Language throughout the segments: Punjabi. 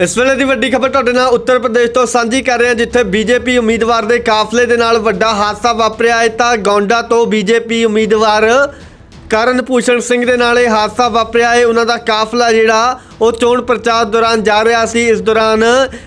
ਇਸ ਵੇਲੇ ਦੀ ਵੱਡੀ ਖਬਰ ਤੁਹਾਡੇ ਨਾਲ ਉੱਤਰ ਪ੍ਰਦੇਸ਼ ਤੋਂ ਸਾਂਝੀ ਕਰ ਰਹੇ ਹਾਂ ਜਿੱਥੇ ਬੀਜੇਪੀ ਉਮੀਦਵਾਰ ਦੇ ਕਾਫਲੇ ਦੇ ਨਾਲ ਵੱਡਾ ਹਾਦਸਾ ਵਾਪਰਿਆ। ਹੈ ਤਾਂ ਗੌਂਡਾ ਤੋਂ ਬੀਜੇਪੀ ਉਮੀਦਵਾਰ ਕਰਨ ਭੂਸ਼ਣ ਸਿੰਘ ਦੇ ਨਾਲ ਇਹ ਹਾਦਸਾ ਵਾਪਰਿਆ। ਹੈ ਉਹਨਾਂ ਦਾ ਕਾਫਲਾ ਜਿਹੜਾ ਉਹ ਚੋਣ ਪ੍ਰਚਾਰ ਦੌਰਾਨ ਜਾ ਰਿਹਾ ਸੀ। ਇਸ ਦੌਰਾਨ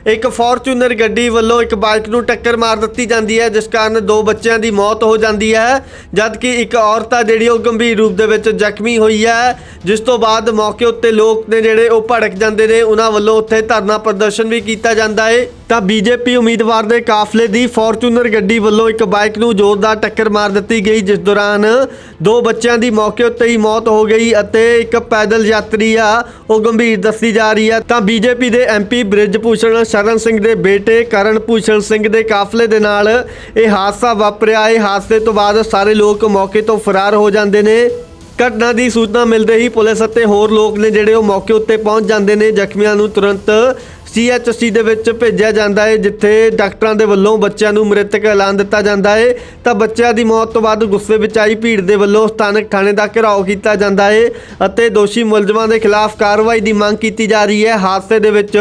ਇੱਕ ਫੋਰਚੂਨਰ ਗੱਡੀ ਵੱਲੋਂ ਇੱਕ ਬਾਈਕ ਨੂੰ ਟੱਕਰ ਮਾਰ ਦਿੱਤੀ ਜਾਂਦੀ ਹੈ, ਜਿਸ ਕਾਰਨ ਦੋ ਬੱਚਿਆਂ ਦੀ ਮੌਤ ਹੋ ਜਾਂਦੀ ਹੈ, ਜਦਕਿ ਇੱਕ ਔਰਤ ਆ ਜਿਹੜੀ ਉਹ ਗੰਭੀਰ ਰੂਪ ਦੇ ਵਿੱਚ ਜ਼ਖਮੀ ਹੋਈ ਹੈ, ਜਿਸ ਤੋਂ ਬਾਅਦ ਮੌਕੇ ਉੱਤੇ ਲੋਕ ਨੇ ਜਿਹੜੇ ਉਹ ਭੜਕ ਜਾਂਦੇ ਨੇ, ਉਹਨਾਂ ਵੱਲੋਂ ਉੱਥੇ ਧਰਨਾ ਪ੍ਰਦਰਸ਼ਨ ਵੀ ਕੀਤਾ ਜਾਂਦਾ ਹੈ ਤਾਂ ਬੀਜੇਪੀ ਉਮੀਦਵਾਰ ਦੇ ਕਾਫਲੇ ਦੀ ਫੋਰਚੂਨਰ ਗੱਡੀ ਵੱਲੋਂ ਇੱਕ ਬਾਈਕ ਨੂੰ ਜ਼ੋਰਦਾਰ ਟੱਕਰ ਮਾਰ ਦਿੱਤੀ ਗਈ, ਜਿਸ ਦੌਰਾਨ ਦੋ ਬੱਚਿਆਂ ਦੀ ਮੌਕੇ ਉੱਤੇ ਹੀ ਮੌਤ ਹੋ ਗਈ ਅਤੇ ਇੱਕ ਪੈਦਲ ਯਾਤਰੀ ਆ, ਉਹ ਗੰਭੀਰ ਦੱਸੀ ਜਾ ਰਹੀ ਹੈ ਤਾਂ ਬੀਜੇਪੀ ਦੇ ਐਮਪੀ ਬ੍ਰਿਜ ਭੂਸ਼ਣ ਸ਼ਰਨ ਸਿੰਘ ਦੇ ਬੇਟੇ ਕਰਨ ਭੂਸ਼ਣ ਸਿੰਘ ਦੇ ਕਾਫਲੇ ਦੇ ਨਾਲ ਇਹ ਹਾਦਸਾ ਵਾਪਰਿਆ। ਇਹ ਹਾਦਸੇ ਤੋਂ ਬਾਅਦ ਸਾਰੇ ਲੋਕ ਮੌਕੇ ਤੋਂ ਫਰਾਰ ਹੋ ਜਾਂਦੇ ਨੇ। ਘਟਨਾ ਦੀ ਸੂਚਨਾ ਮਿਲਦੇ ਹੀ ਪੁਲਿਸ ਅਤੇ ਹੋਰ ਲੋਕ ਨੇ ਜਿਹੜੇ ਉਹ ਮੌਕੇ ਉੱਤੇ ਪਹੁੰਚ ਜਾਂਦੇ ਨੇ। ਜ਼ਖਮੀਆਂ ਨੂੰ ਤੁਰੰਤ ਸੀਐਚਸੀ ਦੇ ਵਿੱਚ ਭੇਜਿਆ ਜਾਂਦਾ ਹੈ, ਜਿੱਥੇ ਡਾਕਟਰਾਂ ਦੇ ਵੱਲੋਂ ਬੱਚਿਆਂ ਨੂੰ ਮ੍ਰਿਤਕ ਐਲਾਨ ਦਿੱਤਾ ਜਾਂਦਾ ਹੈ। ਤਾਂ ਬੱਚਿਆਂ ਦੀ ਮੌਤ ਤੋਂ ਬਾਅਦ ਗੁੱਸੇ ਵਿੱਚ ਆਈ ਭੀੜ ਦੇ ਵੱਲੋਂ ਸਥਾਨਕ ਥਾਣੇ ਦਾ ਘਿਰਾਓ ਕੀਤਾ ਜਾਂਦਾ ਹੈ ਅਤੇ ਦੋਸ਼ੀ ਮੁਲਜ਼ਮਾਂ ਦੇ ਖਿਲਾਫ ਕਾਰਵਾਈ ਦੀ ਮੰਗ ਕੀਤੀ ਜਾ ਰਹੀ ਹੈ। ਹਾਦਸੇ ਦੇ ਵਿੱਚ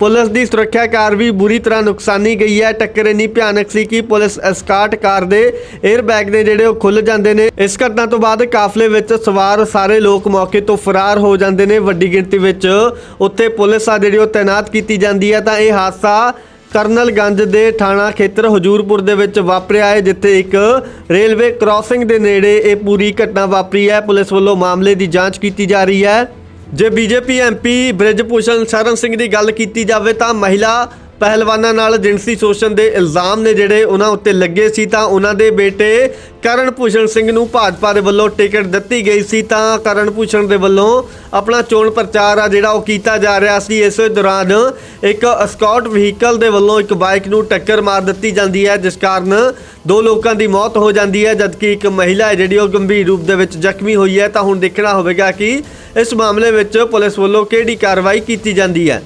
ਪੁਲਿਸ ਦੀ ਸੁਰੱਖਿਆ ਕਾਰ ਵੀ ਬੁਰੀ ਤਰ੍ਹਾਂ ਨੁਕਸਾਨੀ ਗਈ ਹੈ। ਟੱਕਰ ਇੰਨੀ ਭਿਆਨਕ ਸੀ ਕਿ ਪੁਲਿਸ ਐਸਕਾਰਟ ਕਾਰ ਦੇ 에ਅਰ ਬੈਗ ਨੇ ਜਿਹੜੇ ਉਹ ਖੁੱਲ ਜਾਂਦੇ ਨੇ। ਇਸ ਘਟਨਾ ਤੋਂ ਬਾਅਦ ਕਾਫਲੇ ਵਿੱਚ ਸਵਾਰ ਸਾਰੇ ਲੋਕ ਮੌਕੇ ਤੋਂ ਫਰਾਰ ਹੋ ਜਾਂਦੇ ਨੇ। ਵੱਡੀ ਗਿਣਤੀ ਵਿੱਚ ਉੱਥੇ ਪੁਲਿਸ ਆ ਜਿਹੜੀ ਉਹ ਤਾਇਨਾਤ ਕੀਤੀ ਜਾਂਦੀ ਹੈ। ਤਾਂ ਇਹ ਹਾਦਸਾ ਕਰਨਲਗੰਜ ਦੇ ਥਾਣਾ ਖੇਤਰ ਹਜੂਰਪੁਰ ਦੇ ਵਿੱਚ ਵਾਪਰਿਆ ਹੈ, ਜਿੱਥੇ ਇੱਕ ਰੇਲਵੇ ਕ੍ਰਾਸਿੰਗ ਦੇ ਨੇੜੇ ਇਹ ਪੂਰੀ ਘਟਨਾ ਵਾਪਰੀ ਹੈ। ਪੁਲਿਸ ਵੱਲੋਂ ਮਾਮਲੇ ਦੀ ਜਾਂਚ ਕੀਤੀ ਜਾ ਰਹੀ ਹੈ। ਜੇ ਬੀਜੇਪੀ ਐਮਪੀ ਬ੍ਰਿਜ ਭੂਸ਼ਣ ਸ਼ਰਨ ਸਿੰਘ ਦੀ ਗੱਲ ਕੀਤੀ ਜਾਵੇ ਤਾਂ ਮਹਿਲਾ ਪਹਿਲਵਾਨਾਂ ਨਾਲ ਜਿਨਸੀ ਸ਼ੋਸ਼ਣ ਦੇ ਇਲਜ਼ਾਮ ਨੇ ਜਿਹੜੇ ਉਹਨਾਂ ਉੱਤੇ ਲੱਗੇ ਸੀ ਤਾਂ ਉਹਨਾਂ ਦੇ ਬੇਟੇ ਕਰਨ ਭੂਸ਼ਣ ਸਿੰਘ ਨੂੰ ਭਾਜਪਾ ਦੇ ਵੱਲੋਂ ਟਿਕਟ ਦਿੱਤੀ ਗਈ ਸੀ ਤਾਂ ਕਰਨ ਭੂਸ਼ਣ ਦੇ ਵੱਲੋਂ ਆਪਣਾ ਚੋਣ ਪ੍ਰਚਾਰ ਆ ਜਿਹੜਾ ਉਹ ਕੀਤਾ ਜਾ ਰਿਹਾ ਸੀ। ਇਸੇ ਦੌਰਾਨ ਇੱਕ ਸਕਾਟ ਵਹੀਕਲ ਦੇ ਵੱਲੋਂ ਇੱਕ ਬਾਈਕ ਨੂੰ ਟੱਕਰ ਮਾਰ ਦਿੱਤੀ ਜਾਂਦੀ ਹੈ, ਜਿਸ ਕਾਰਨ ਦੋ ਲੋਕਾਂ ਦੀ ਮੌਤ ਹੋ ਜਾਂਦੀ ਹੈ, ਜਦਕਿ ਇੱਕ ਮਹਿਲਾ ਹੈ ਜਿਹੜੀ ਉਹ ਗੰਭੀਰ ਰੂਪ ਦੇ ਵਿੱਚ ਜ਼ਖਮੀ ਹੋਈ ਹੈ। ਤਾਂ ਹੁਣ ਦੇਖਣਾ ਹੋਵੇਗਾ ਕਿ ਇਸ ਮਾਮਲੇ ਵਿੱਚ ਪੁਲਿਸ ਵੱਲੋਂ ਕਿਹੜੀ ਕਾਰਵਾਈ ਕੀਤੀ ਜਾਂਦੀ ਹੈ?